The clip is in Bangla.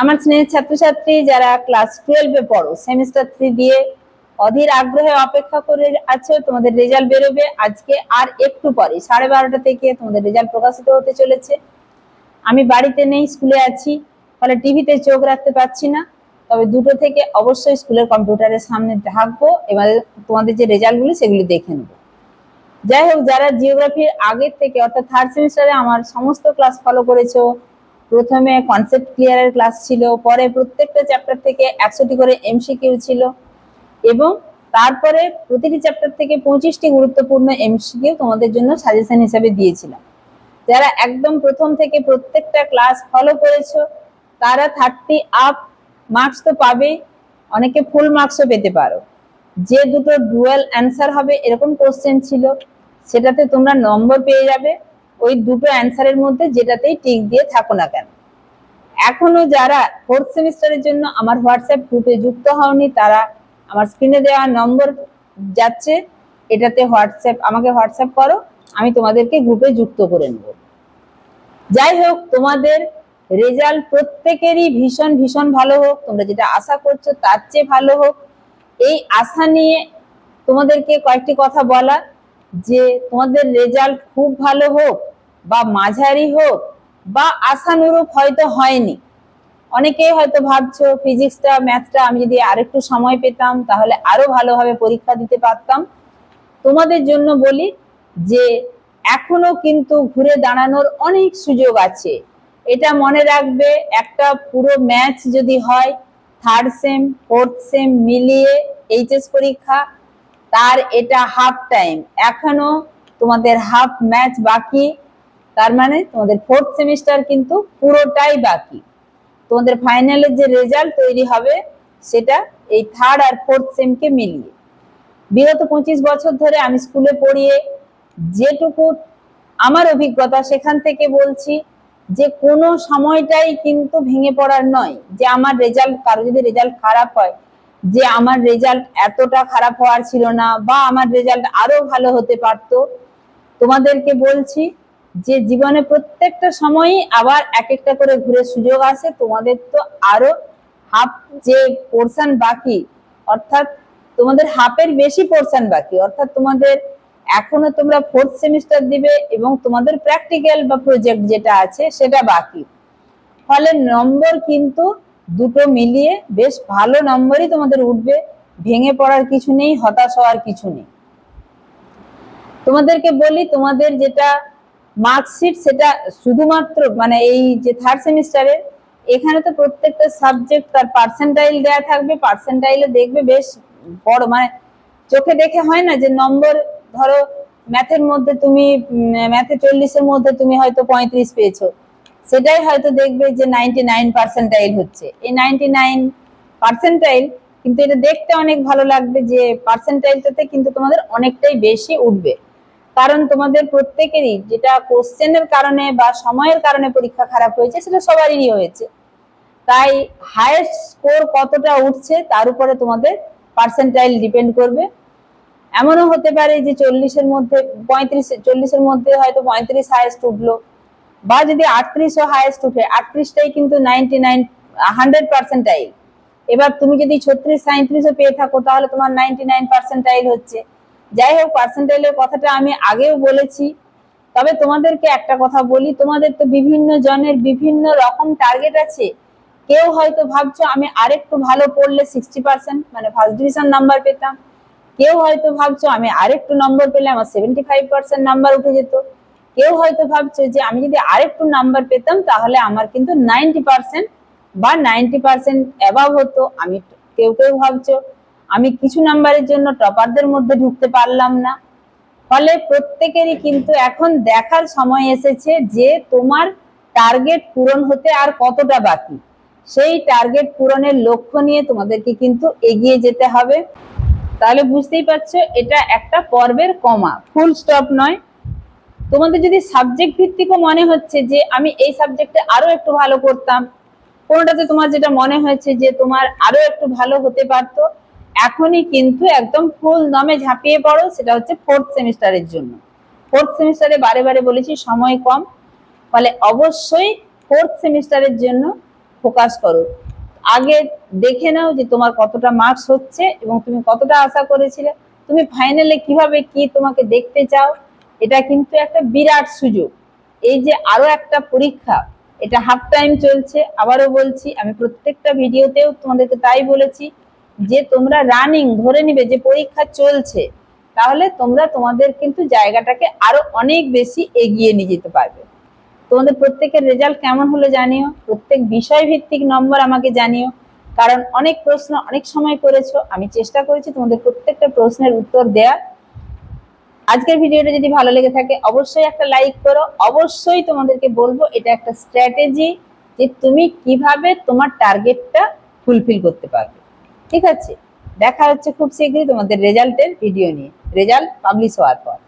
আমার স্নেহের ছাত্রছাত্রী যারা ক্লাস টুয়েলভে পড়ো সেমিস্টার থ্রি দিয়ে অধীর আগ্রহে অপেক্ষা করে আছো, তোমাদের রেজাল্ট বেরোবে। আজকে আর একটু পরে, সাড়ে বারোটা থেকে তোমাদের রেজাল্ট প্রকাশিত হতে চলেছে। আমি বাড়িতে নেই, স্কুলে আছি, ফলে টিভিতে চোখ রাখতে পারছি না। তবে দুটো থেকে অবশ্যই স্কুলের কম্পিউটারের সামনে থাকব এবার তোমাদের যে রেজাল্টগুলো সেগুলি দেখে নেব। যাই হোক, যারা জিওগ্রাফির আগের থেকে, অর্থাৎ থার্ড সেমিস্টারে আমার সমস্ত ক্লাস ফলো করেছ প্রথমে কনসেপ্ট ক্লিয়ারের ক্লাস ছিল, পরে প্রত্যেকটা চ্যাপ্টার থেকে একশোটি করে এমসিকিউ ছিল এবং তারপরে প্রতিটি চ্যাপ্টার থেকে পঁচিশটি গুরুত্বপূর্ণ এমসিকিউ তোমাদের জন্য সাজেশন হিসাবে দিয়েছিলাম। যারা একদম প্রথম থেকে প্রত্যেকটা ক্লাস ফলো করেছ, তারা থার্টি আপ মার্কস তো পাবেই, অনেকে ফুল মার্কসও পেতে পারো। যে দুটো ডুয়েল অ্যান্সার হবে, এরকম কোশ্চেন ছিল, সেটাতে তোমরা নম্বর পেয়ে যাবে। ওই দুটো অ্যান্সারের মধ্যে যেটাতেই টিক দিয়ে থাকো না কেন। এখনও যারা ফোর্থ সেমিস্টারের জন্য আমার হোয়াটসঅ্যাপ গ্রুপে যুক্ত হওনি, তারা আমার স্ক্রিনে দেওয়া নম্বর যাচ্ছে, এটাতে হোয়াটসঅ্যাপ আমাকে হোয়াটসঅ্যাপ করো, আমি তোমাদেরকে গ্রুপে যুক্ত করে নেব। যাই হোক, তোমাদের রেজাল্ট প্রত্যেকেরই ভীষণ ভীষণ ভালো হোক, তোমরা যেটা আশা করছ তার চেয়ে ভালো হোক। এই আশা নিয়ে তোমাদেরকে কয়েকটি কথা বলা, যে তোমাদের রেজাল্ট খুব ভালো হোক বা মাঝারি হোক বা আশানুরূপ হয়তো হয়নি। অনেকেই হয়তো ভাবছ ফিজিক্সটা, ম্যাথটা আমি যদি আরেকটু সময় পেতাম তাহলে আরও ভালোভাবে পরীক্ষা দিতে পারতাম। তোমাদের জন্য বলি যে এখনও কিন্তু ঘুরে দাঁড়ানোর অনেক সুযোগ আছে। এটা মনে রাখবে, একটা পুরো ম্যাচ যদি হয় থার্ড সেম ফোর্থ সেম মিলিয়ে এইচএস পরীক্ষা, তার এটা হাফ টাইম এখনও তোমাদের হাফ ম্যাচ বাকি। তার মানে তোমাদের ফোর্থ সেমিস্টার কিন্তু পুরোটাই বাকি। তোমাদের ফাইনালের যে রেজাল্ট তৈরি হবে, সেটা এই থার্ড আর ফোর্থ সেমকে মিলিয়ে। বিগত পঁচিশ বছর ধরে আমি স্কুলে পড়িয়ে যেটুকু আমার অভিজ্ঞতা সেখান থেকে বলছি যে কোনো সময়টাই কিন্তু ভেঙে পড়ার নয় যে আমার রেজাল্ট কারও যদি রেজাল্ট খারাপ হয়, যে আমার রেজাল্ট এতটা খারাপ হওয়ার ছিল না বা আমার রেজাল্ট আরও ভালো হতে পারত। তোমাদেরকে বলছি যে জীবনে প্রত্যেকটা সময়ই আবার এক একটা করে ঘুরে সুযোগ আসে তোমাদের তো আরও হাফ যে পোর্শন বাকি, অর্থাৎ তোমাদের হাফের বেশি পোর্শন বাকি, অর্থাৎ তোমাদের এখনও তোমরা ফোর্থ সেমিস্টার দিবে এবং তোমাদের প্র্যাকটিক্যাল বা প্রজেক্ট যেটা আছে সেটা বাকি। ফলে নম্বর কিন্তু দুটো মিলিয়ে বেশ ভালো নম্বরই তোমাদের উঠবে, ভেঙে পড়ার কিছু নেই, হতাশ হওয়ার কিছু নেই। তোমাদেরকে বলি, তোমাদের যেটা মার্কশিট সেটা শুধুমাত্র মানে এই যে থার্ড সেমিস্টারের এখানে তো প্রত্যেকটা সাবজেক্ট তার পার্সেন্টাইল দেয়া থাকবে পার্সেন্টাইলে দেখবে বেশ বড় মানে চোখে দেখে হয় না যে নম্বর ধরো ম্যাথের মধ্যে তুমি ম্যাথে চল্লিশের মধ্যে তুমি হয়তো পঁয়ত্রিশ পেয়েছ। সেটাই হয়তো দেখবে যে নাইনটি নাইন পার্সেন্টাইল হচ্ছে। এই নাইনটি নাইন পার্সেন্টাইল কিন্তু এটা দেখতে অনেক ভালো লাগবে যে পার্সেন্টাইলটাতে কিন্তু তোমাদের অনেকটাই বেশি উঠবে। কারণ তোমাদের প্রত্যেকেরই যেটা কোশ্চেনের কারণে বা সময়ের কারণে পরীক্ষা খারাপ হয়েছে, সেটা সবারই হয়েছে। তাই হায়েস্ট স্কোর কতটা উঠছে, তার উপরে তোমাদের পার্সেন্টাইল ডিপেন্ড করবে। এমনও হতে পারে যে চল্লিশের মধ্যে, পঁয়ত্রিশ, চল্লিশের মধ্যে হয়তো পঁয়ত্রিশ হায়েস্ট উঠল, বা যদি আটত্রিশও হায়েস্ট উঠে, আটত্রিশটাই কিন্তু নাইনটি নাইন হান্ড্রেড পার্সেন্টাইল এবার তুমি যদি ছত্রিশ সাঁত্রিশও পেয়ে থাকো, তাহলে তোমার নাইনটি নাইন পার্সেন্টাইল হচ্ছে। যাই হোক পার্সেন্টাইলের কথাটা আমি আগেও বলেছি। তবে তোমাদেরকে একটা কথা বলি, তোমাদের তো বিভিন্ন জনের বিভিন্ন রকম টার্গেট আছে। কেউ হয়তো ভাবছ আমি আরেকটু ভালো পড়লে সিক্সটি পার্সেন্ট মানে ফার্স্ট ডিভিশন নাম্বার পেতাম। কেউ হয়তো ভাবছ আমি আরেকটু নম্বর পেলে আমার সেভেন্টি ফাইভ পার্সেন্ট নাম্বার উঠে যেত। কেউ হয়তো ভাবছ যে আমি যদি আরেকটু নাম্বার পেতাম, তাহলে আমার কিন্তু নাইনটি পার্সেন্ট বা নাইনটি পার্সেন্ট অ্যাভাব হতো। আমি কেউ কেউ ভাবছ আমি কিছু নাম্বারের জন্য টপারদের মধ্যে ঢুকতে পারলাম না। ফলে প্রত্যেকেরই কিন্তু এখন দেখার সময় এসেছে যে তোমার টার্গেট পূরণ হতে আর কতটা বাকি। সেই টার্গেট পূরণের লক্ষ্য নিয়ে তোমাদেরকে কিন্তু এগিয়ে যেতে হবে। তাহলে বুঝতেই পারছ, এটা একটা পর্বের কমা ফুল স্টপ নয়। তোমাদের যদি সাবজেক্ট ভিত্তিকও মনে হচ্ছে যে আমি এই সাবজেক্টে আরও একটু ভালো করতাম, কোনোটাতে তোমার যেটা মনে হয়েছে যে তোমার আরও একটু ভালো হতে পারতো এখনই কিন্তু একদম ফুল দমে ঝাঁপিয়ে পড়ো, সেটা হচ্ছে ফোর্থ সেমিস্টারের জন্য। ফোর্থ সেমিস্টারে বারে বারে বলেছি, সময় কম। ফলে অবশ্যই ফোর্থ সেমিস্টারের জন্য ফোকাস করো। আগে দেখে নাও যে তোমার কতটা মার্কস হচ্ছে এবং তুমি কতটা আশা করেছিলে। তুমি ফাইনালে কীভাবে কি তোমাকে দেখতে চাও, এটা কিন্তু একটা বিরাট সুযোগ। এই যে আরও একটা পরীক্ষা, এটা হাফ টাইম চলছে। আবারও বলছি, আমি প্রত্যেকটা ভিডিওতেও তোমাদেরকে তাই বলেছি যে তোমরা রানিং ধরে নিবে, যে পরীক্ষা চলছে, তাহলে তোমরা তোমাদের কিন্তু জায়গাটাকে আরও অনেক বেশি এগিয়ে নিয়ে যেতে পারবে। তোমাদের প্রত্যেকের রেজাল্ট কেমন হলো জানিও, প্রত্যেক বিষয় ভিত্তিক নম্বর আমাকে জানিও, কারণ অনেক প্রশ্ন অনেক সময় করেছ, আমি চেষ্টা করেছি তোমাদের প্রত্যেকটা প্রশ্নের উত্তর দেওয়ার। আজকের ভিডিওটা যদি ভালো লেগে থাকে, অবশ্যই একটা লাইক করো, অবশ্যই তোমাদেরকে বলব, এটা একটা স্ট্র্যাটেজি যে তুমি কীভাবে তোমার টার্গেটটা ফুলফিল করতে পারবে। ঠিক আছে? দেখা হচ্ছে খুব শীঘ্রই তোমাদের রেজাল্টের ভিডিও নিয়ে। রেজাল্ট পাবলিশ হওয়ার পর।